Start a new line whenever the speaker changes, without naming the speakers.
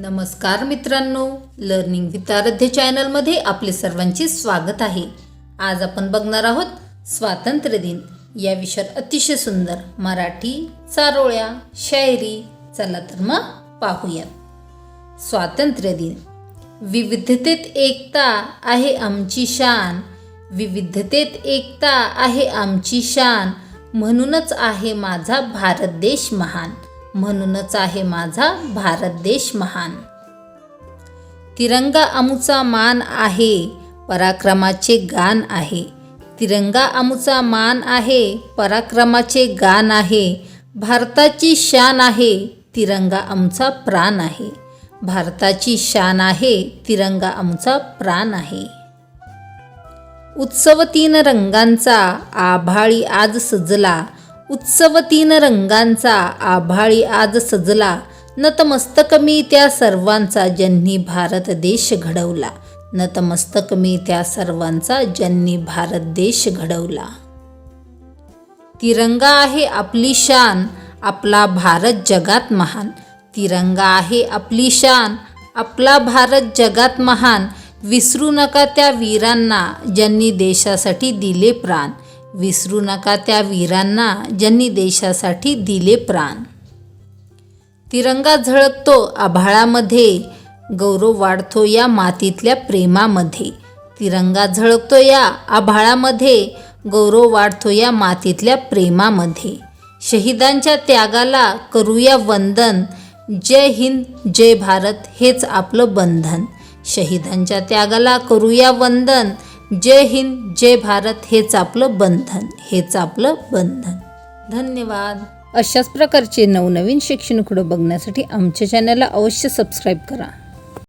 नमस्कार मित्रांनो learning with आराध्य चॅनलमध्ये आपले सर्वांचे स्वागत आहे. आज आपण बघणार आहोत स्वातंत्र्य दिन. या विषयावर अतिशय सुंदर मराठी चारोळ्या शायरी चला तर मग पाहूयात. स्वातंत्र्य दिन. विविधतेत एकता आहे आमची शान. विविधतेत एकता आहे आमची शान. म्हणूनच आहे माझा भारत देश महान. म्हणूनच आहे माझा भारत देश महान. तिरंगा आमूचा मान आहे पराक्रमाचे गान आहे. तिरंगा आमूचा मान आहे पराक्रमाचे गान आहे. भारताची शान आहे तिरंगा आमचा प्राण आहे. भारताची शान आहे तिरंगा आमचा प्राण आहे. उत्सव तीन रंगांचा आभाळी आज सजला. उत्सव तीन रंगांचा आभाळी आज सजला. नतमस्तक मी त्या सर्वांचा ज्यांनी भारत देश घडवला. नतमस्तक मी त्या सर्वांचा ज्यांनी भारत देश घडवला. तिरंगा आहे आपली शान आपला भारत जगात महान. तिरंगा आहे आपली शान आपला भारत जगात महान. विसरू नका त्या वीरांना ज्यांनी देशासाठी दिले प्राण. विसरू नका त्या वीरांना ज्यांनी देशासाठी दिले प्राण. तिरंगा झळकतो आभाळामध्ये गौरव वाढतो या मातीतल्या प्रेमामध्ये. तिरंगा झळकतो या आभाळामध्ये गौरव वाढतो या मातीतल्या प्रेमामध्ये. शहीदांच्या त्यागाला करूया वंदन. जय हिंद जय भारत हेच आपलं बंधन. शहीदांच्या त्यागाला करूया वंदन. जय हिंद जय भारत. हेच आपलं बंधन हेच आपलं बंधन. धन्यवाद. अशाच प्रकारचे नवनवीन शैक्षणिक बघण्यासाठी आमच्या चॅनलला अवश्य सबस्क्राईब करा.